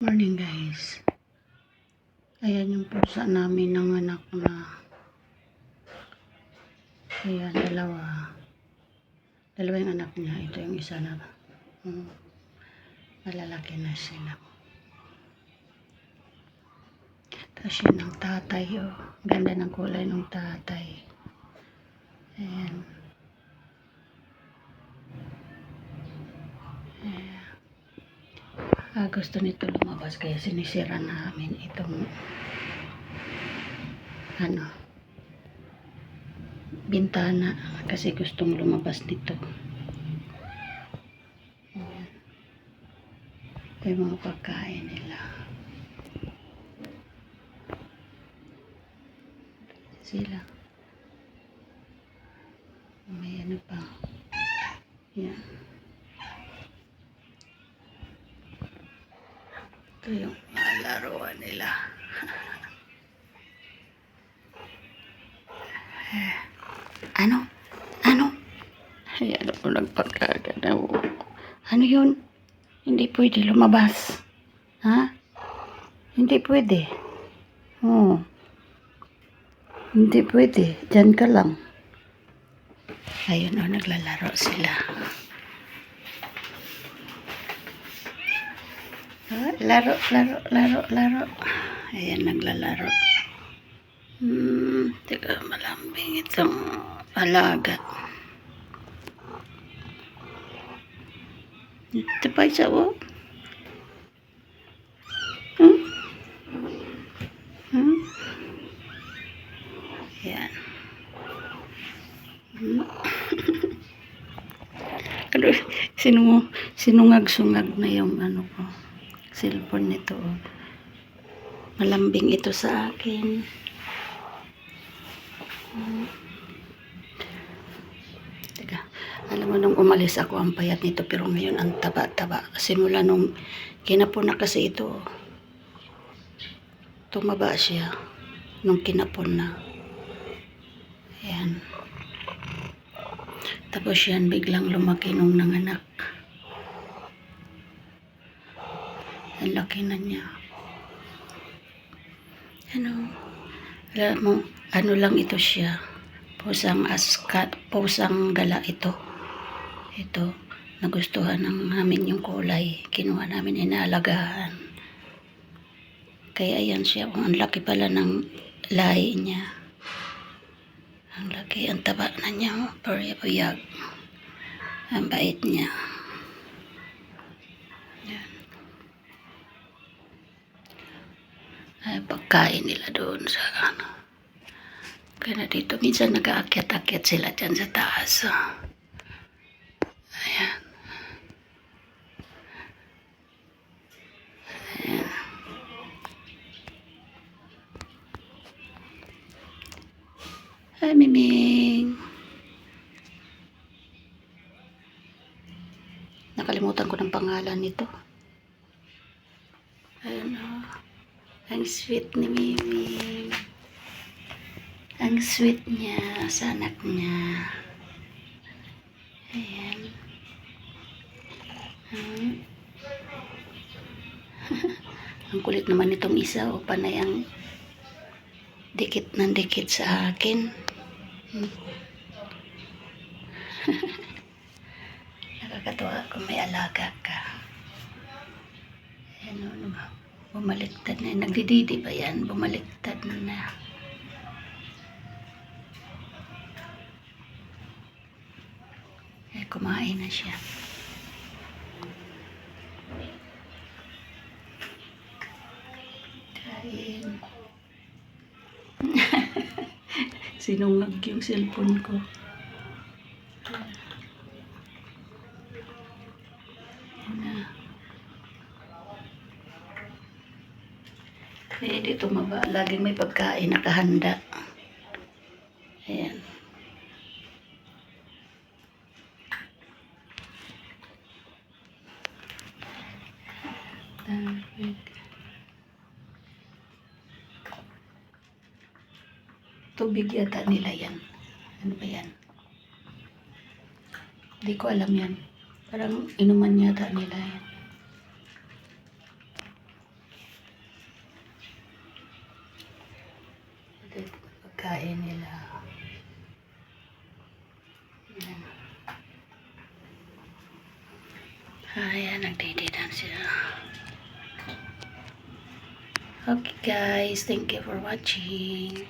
Morning guys. Ayan yung pusa namin ng anak na. Ayan, dalawa. Dalawa yung anak niya. Ito yung isa na. Um, malalaki na sila. Tapos yun ang tatay. Oh. Ganda ng kulay ng tatay. Ayan. Ah, gusto nito lumabas kaya sinisira namin itong ano bintana kasi gustong lumabas nito. Ayan. Ito yung mga pagkain nila. Sila. May ano pa. Yan. Ito yung mga laruan nila. Ano? Ano? Ay, ano po nagpagkaganaw. Ano yun? Hindi pwede lumabas. Ha? Hindi pwede. Oo. Hindi pwede. Diyan ka lang. Ayun o, naglalaro sila. Laro, laro, laro, laro. Ayan, naglalaro. Hmm, teka, malambing itong alaga. Ito pa isa, oh. Hmm? Hmm? Ayan. Hmm? ano, sinung, sinungag-sungag na yung ano ko cellphone nito. Malambing ito sa akin. Teka, alam mo nung umalis ako ang payat nito pero ngayon ang taba-taba. Simula nung kinapon na kasi ito. Tumaba siya nung kinapon na. Ayan. Tapos yan biglang lumaki nung nanganak. Ang laki na niya. Ano? Alam mo, ano lang ito siya. Pusang askat, pusang gala ito. Ito, nagustuhan ng namin yung kulay. Kinuha namin inaalagahan. Kaya yan siya. Ang laki pala ng lahi niya. Ang laki, ang taba na niya. oh. Ang bait niya. Ay pagkain nila doon sa ano. Kaya dito minsan nag-aakyat-akyat sila dyan sa taas. ah. Ayan. Ayan. Hi, Miming. Nakalimutan ko ng pangalan nito. Ayan oh. Ang sweet ni Mimi. Ang sweet niya sa anak niya. Ayan. Hmm. ang kulit naman nitong isa o panay ang dikit ng dikit sa akin. Hmm. Nakakatawa kung may alaga ka. Ayan o naman. Bumaliktad na. Nagdididi ba yan? Bumaliktad na. Eh, kumain na siya. Kain. Sinungag yung cellphone ko. Eh, dito maba. Laging may pagkain nakahanda. Ayan. Tubig yata nila yan. Ano ba yan? Hindi ko alam yan. Parang inuman yata nila yan. Ito yung pagkain nila. Ayan. Ayan, nagdidinan sila. Okay guys, thank you for watching.